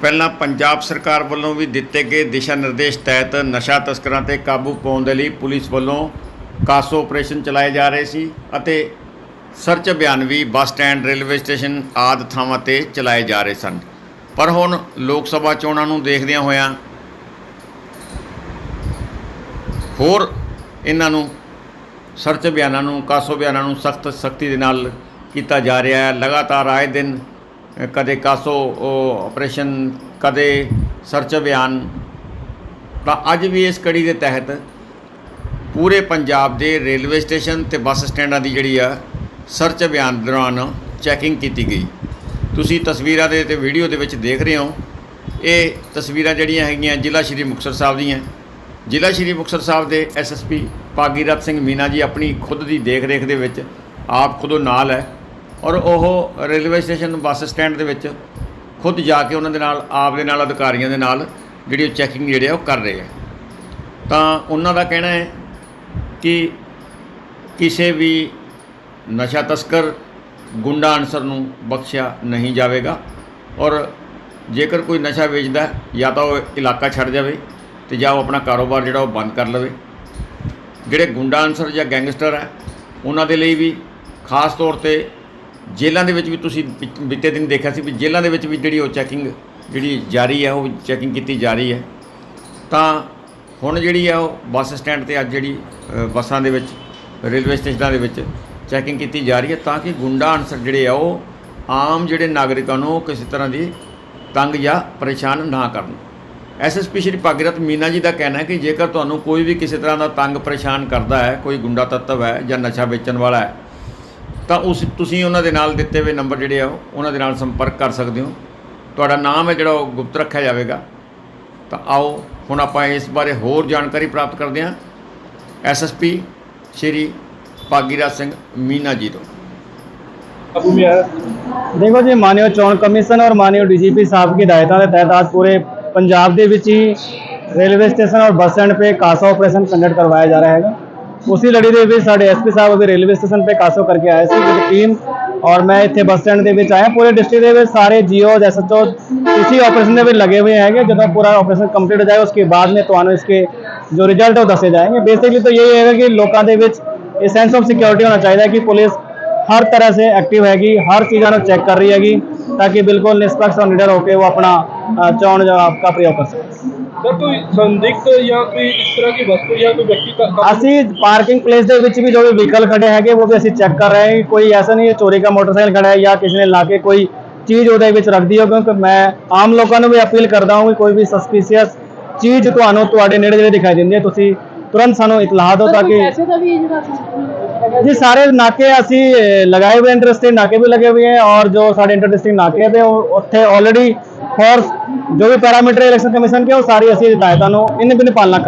ਪਹਿਲਾਂ ਪੰਜਾਬ ਸਰਕਾਰ ਵੱਲੋਂ ਵੀ ਦਿੱਤੇ ਗਏ ਦਿਸ਼ਾ ਨਿਰਦੇਸ਼ ਤਹਿਤ ਨਸ਼ਾ ਤਸਕਰਾਂ ਤੇ ਕਾਬੂ ਪਾਉਣ ਦੇ ਲਈ ਪੁਲਿਸ ਵੱਲੋਂ ਕਾਸੋ ਆਪਰੇਸ਼ਨ ਚਲਾਏ ਜਾ ਰਹੇ ਸੀ ਅਤੇ ਸਰਚ ਅਭਿਆਨ ਵੀ ਬੱਸ ਸਟੈਂਡ, ਰੇਲਵੇ ਸਟੇਸ਼ਨ ਆਦਿ ਥਾਵਾਂ ਤੇ ਚਲਾਏ ਜਾ ਰਹੇ ਸਨ। ਪਰ ਹੁਣ ਲੋਕ ਸਭਾ ਚੋਣਾਂ ਨੂੰ ਦੇਖਦਿਆਂ ਹੋਇਆਂ ਹੋਰ ਇਹਨਾਂ ਨੂੰ ਸਰਚ ਅਭਿਆਨਾਂ ਨੂੰ, ਕਾਸੋ ਅਭਿਆਨਾਂ ਨੂੰ ਸਖਤ ਸਖਤੀ ਦੇ ਨਾਲ ਕੀਤਾ ਜਾ ਰਿਹਾ ਹੈ। ਲਗਾਤਾਰ ਆਏ ਦਿਨ ਕਦੇ ਕਾਸੋ ਉਹ, ਆਪਰੇਸ਼ਨ ਕਦੇ ਸਰਚ ਅਭਿਆਨ। ਤਾਂ ਅੱਜ ਵੀ ਇਸ ਕੜੀ ਦੇ ਤਹਿਤ ਪੂਰੇ ਪੰਜਾਬ ਦੇ ਰੇਲਵੇ ਸਟੇਸ਼ਨ ਤੇ ਬੱਸ ਸਟੈਂਡਾਂ ਦੀ ਜਿਹੜੀ ਆ ਸਰਚ ਅਭਿਆਨ ਦੌਰਾਨ ਚੈਕਿੰਗ ਕੀਤੀ ਗਈ। ਤੁਸੀਂ ਤਸਵੀਰਾਂ ਦੇ ਤੇ ਵੀਡੀਓ ਦੇ ਵਿੱਚ ਦੇਖ ਰਹੇ ਹੋ। ਇਹ ਤਸਵੀਰਾਂ ਜਿਹੜੀਆਂ ਹੈਗੀਆਂ ਜ਼ਿਲ੍ਹਾ ਸ਼੍ਰੀ ਮੁਕਤਸਰ ਸਾਹਿਬ ਦੀਆਂ। ਜ਼ਿਲ੍ਹਾ ਸ਼੍ਰੀ ਮੁਕਤਸਰ ਸਾਹਿਬ ਦੇ ਐਸਐਸਪੀ ਭਾਗੀਰਥ ਸਿੰਘ ਮੀਨਾ ਜੀ ਆਪਣੀ ਖੁਦ ਦੀ ਦੇਖ ਰੇਖ ਦੇ ਵਿੱਚ ਆਪ ਖੁਦੋਂ ਨਾਲ ਹੈ। ਔਰ ਉਹ ਰੇਲਵੇ ਸਟੇਸ਼ਨ ਬੱਸ ਸਟੈਂਡ ਦੇ ਵਿੱਚ ਖੁਦ ਜਾ ਕੇ ਉਹਨਾਂ ਦੇ ਨਾਲ, ਆਪ ਦੇ ਨਾਲ, ਅਧਿਕਾਰੀਆਂ ਦੇ ਨਾਲ ਜਿਹੜੀ ਉਹ ਚੈਕਿੰਗ ਜਿਹੜੇ ਆ ਉਹ ਕਰ ਰਹੇ ਆ। ਤਾਂ ਉਹਨਾਂ ਦਾ ਕਹਿਣਾ ਹੈ ਕਿ ਕਿਸੇ ਵੀ ਨਸ਼ਾ ਤਸਕਰ ਗੁੰਡਾ ਅਨਸਰ ਨੂੰ ਬਖਸ਼ਿਆ ਨਹੀਂ ਜਾਵੇਗਾ ਔਰ ਜੇਕਰ ਕੋਈ ਨਸ਼ਾ ਵੇਚਦਾ ਜਾਂ ਤਾਂ ਉਹ ਇਲਾਕਾ ਛੱਡ ਜਾਵੇ ਤੇ ਜਾਂ ਉਹ ਆਪਣਾ ਕਾਰੋਬਾਰ ਜਿਹੜਾ ਉਹ ਬੰਦ ਕਰ ਲਵੇ। ਜਿਹੜੇ ਗੁੰਡਾ ਅਨਸਰ ਜਾਂ ਗੈਂਗਸਟਰ ਹੈ, ਉਹਨਾਂ ਦੇ ਲਈ ਵੀ ਖਾਸ ਤੌਰ ਤੇ ਜੇਲ੍ਹਾਂ ਦੇ ਵਿੱਚ ਵੀ ਤੁਸੀਂ ਬੀਤੇ ਦਿਨ ਦੇਖਿਆ ਸੀ ਵੀ ਜੇਲ੍ਹਾਂ ਦੇ ਵਿੱਚ ਵੀ ਜਿਹੜੀ ਉਹ ਚੈਕਿੰਗ ਜਿਹੜੀ ਜਾਰੀ ਹੈ, ਉਹ ਚੈਕਿੰਗ ਕੀਤੀ ਜਾ ਰਹੀ ਹੈ। ਤਾਂ ਹੁਣ ਜਿਹੜੀ ਆ ਉਹ ਬੱਸ ਸਟੈਂਡ ਤੇ ਅੱਜ ਜਿਹੜੀ ਬੱਸਾਂ ਦੇ ਵਿੱਚ, ਰੇਲਵੇ ਸਟੇਸ਼ਨਾਂ ਦੇ ਵਿੱਚ ਚੈਕਿੰਗ ਕੀਤੀ ਜਾ ਰਹੀ ਹੈ ਤਾਂ ਕਿ ਗੁੰਡਾ ਅਨਸਰ ਜਿਹੜੇ ਆ, ਉਹ ਆਮ ਜਿਹੜੇ ਨਾਗਰਿਕਾਂ ਨੂੰ ਕਿਸੇ ਤਰ੍ਹਾਂ ਦੀ ਤੰਗ ਜਾਂ ਪਰੇਸ਼ਾਨ ਨਾ ਕਰਨ। ਐਸਐਸਪੀ ਸ਼੍ਰੀ ਭਾਗੀਰਥ ਮੀਨਾ ਜੀ ਦਾ ਕਹਿਣਾ ਹੈ ਕਿ ਜੇਕਰ ਤੁਹਾਨੂੰ ਕੋਈ ਵੀ ਕਿਸੇ ਤਰ੍ਹਾਂ ਦਾ ਤੰਗ ਪਰੇਸ਼ਾਨ ਕਰਦਾ ਹੈ, ਕੋਈ ਗੁੰਡਾ ਤੱਤਵ ਹੈ ਜਾਂ ਨਸ਼ਾ ਵੇਚਣ ਵਾਲਾ ਹੈ ਤਾਂ ਉਸ ਤੁਸੀਂ ਉਹਨਾਂ ਦੇ ਨਾਲ ਦਿੱਤੇ ਹੋਏ ਨੰਬਰ ਜਿਹੜੇ ਆ ਉਹ ਉਹਨਾਂ ਦੇ ਨਾਲ ਸੰਪਰਕ ਕਰ ਸਕਦੇ ਹੋ ਤੁਹਾਡਾ ਨਾਮ ਹੈ ਜਿਹੜਾ ਉਹ ਗੁਪਤ ਰੱਖਿਆ ਜਾਵੇਗਾ ਤਾਂ ਆਓ ਹੁਣ ਆਪਾਂ ਇਸ ਬਾਰੇ ਹੋਰ ਜਾਣਕਾਰੀ ਪ੍ਰਾਪਤ ਕਰਦੇ ਹਾਂ ਐਸਐਸਪੀ ਸ਼੍ਰੀ ਭਾਗੀਰਾਜ ਸਿੰਘ ਮੀਨਾ ਜੀ ਤੋਂ ਕਾਬੂ में आया ਦੇਖੋ ਜੀ ਮਾਨਯੋਗ ਚੋਣ ਕਮਿਸ਼ਨ ਔਰ ਮਾਨਯੋਗ ਡੀਜੀਪੀ ਸਾਹਿਬ की ਹਦਾਇਤਾਂ ਦੇ ਤਹਿਤ ਅੱਜ ਪੂਰੇ ਪੰਜਾਬ ਦੇ ਵਿੱਚ ਹੀ ਰੇਲਵੇ ਸਟੇਸ਼ਨ ਔਰ ਬੱਸ ਸਟੈਂਡ पे ਕਾਸਾ ਆਪਰੇਸ਼ਨ ਕੰਡਕਟ ਕਰਵਾਇਆ ਜਾ ਰਿਹਾ ਹੈਗਾ ਉਸੇ ਲੜੀ ਦੇ ਵਿੱਚ ਸਾਡੇ ਐਸਪੀ ਸਾਹਿਬ ਉਹਦੇ ਰੇਲਵੇ ਸਟੇਸ਼ਨ ਤੇ ਕਾਸੋ ਕਰਕੇ ਆਏ ਸੀ ਮੇਰੀ ਟੀਮ ਔਰ ਮੈਂ ਇੱਥੇ ਬੱਸ ਸਟੈਂਡ ਦੇ ਵਿੱਚ ਆਇਆ ਪੂਰੇ ਡਿਸਟ੍ਰਿਕਟ ਦੇ ਵਿੱਚ ਸਾਰੇ ਜੀਓ ਐਸਐਚਓ ਇਸੇ ਆਪਰੇਸ਼ਨ ਦੇ ਵਿੱਚ ਲਗੇ ਹੋਏ ਹੈਗੇ ਜਦੋਂ ਪੂਰਾ ਆਪਰੇਸ਼ਨ ਕੰਪਲੀਟ ਹੋ ਜਾਏ ਉਸਕੇ ਬਾਅਦ ਮੈਂ ਤੁਹਾਨੂੰ ਇਸਕੇ ਜੋ ਰਿਜ਼ਲਟ ਹੈ ਉਹ ਦੱਸੇ ਜਾਏਗੇ ਬੇਸਿਕਲੀ ਤਾਂ ਇਹ ਹੈਗਾ ਕਿ ਲੋਕਾਂ ਦੇ ਵਿੱਚ ਇਹ ਸੈਂਸ ਆਫ ਸਿਕਿਉਰਿਟੀ ਹੋਣਾ ਚਾਹੀਦਾ ਕਿ ਪੁਲਿਸ ਹਰ ਤਰ੍ਹਾਂ ਸੇ ਐਕਟਿਵ ਹੈਗੀ ਹਰ ਚੀਜ਼ਾਂ ਨੂੰ ਚੈੱਕ ਕਰ ਰਹੀ ਹੈਗੀ ਤਾਂ ਕਿ ਬਿਲਕੁਲ ਨਿਸ਼ਪਕਸ਼ ਔਰ ਨਿਡਰ ਹੋ ਕੇ ਉਹ ਆਪਣਾ ਚੋਣ ਆਪਕਾ ਪ੍ਰਯੋਗ ਕਰ ਸਕੇ ਅਸੀਂ ਪਾਰਕਿੰਗ ਪਲੇਸ ਦੇ ਵਿੱਚ ਵੀ ਜੋ ਵੀ ਵਹੀਕਲ ਖੜੇ ਹੈਗੇ, ਉਹ ਵੀ ਅਸੀਂ ਚੈੱਕ ਕਰ ਰਹੇ ਹਾਂ ਕੋਈ ਐਸਾ ਨਹੀਂ ਚੋਰੀ ਦਾ ਮੋਟਰਸਾਈਕਲ ਖੜਾ ਜਾਂ ਕਿਸੇ ਨੇ ਲਾ ਕੇ ਕੋਈ ਚੀਜ਼ ਉਹਦੇ ਵਿੱਚ ਰੱਖਦੀ ਹੋ ਕਿਉਂਕਿ ਮੈਂ ਆਮ ਲੋਕਾਂ ਨੂੰ ਵੀ ਅਪੀਲ ਕਰਦਾ ਹਾਂ ਕਿ ਕੋਈ ਵੀ ਸਸਪੀਸ਼ੀਅਸ ਚੀਜ਼ ਤੁਹਾਨੂੰ ਤੁਹਾਡੇ ਨੇੜੇ ਜਿਹੜੇ ਦਿਖਾਈ ਦਿੰਦੀ ਹੈ। ਤੁਸੀਂ ਤੁਰੰਤ ਸਾਨੂੰ ਇਤਲਾਹ ਦਿਓ ਤਾਂ ਕਿ पैसे का भी ਜਿਹੜਾ system जी सारे नाके ਅਸੀਂ ਅਹ, ਲਗਾਏ ਹੋਏ ਇੰਟਰਸਟਿੰਗ ਨਾਕੇ ਵੀ ਲੱਗੇ ਹੋਏ हैं और जो ਸਾਡੇ ਇੰਟਰਸਟਿੰਗ ਨਾਕੇ ਤੇ ਉਹ- ਉੱਥੇ ਆਲਰੇਡੀ ਫੋਰ ਜੋ ਵੀ ਪੈਰਾਮੀਟਰ ਇਲੈਕਸ਼ਨ ਕਮਿਸ਼ਨ ਕੇ ਉਹ ਸਾਰੀ ਅਸੀਂ ਹਦਾਇਤਾਂ ਨੂੰ ਇਨ ਬਿਨ ਪਾਲਣਾ ਕਰ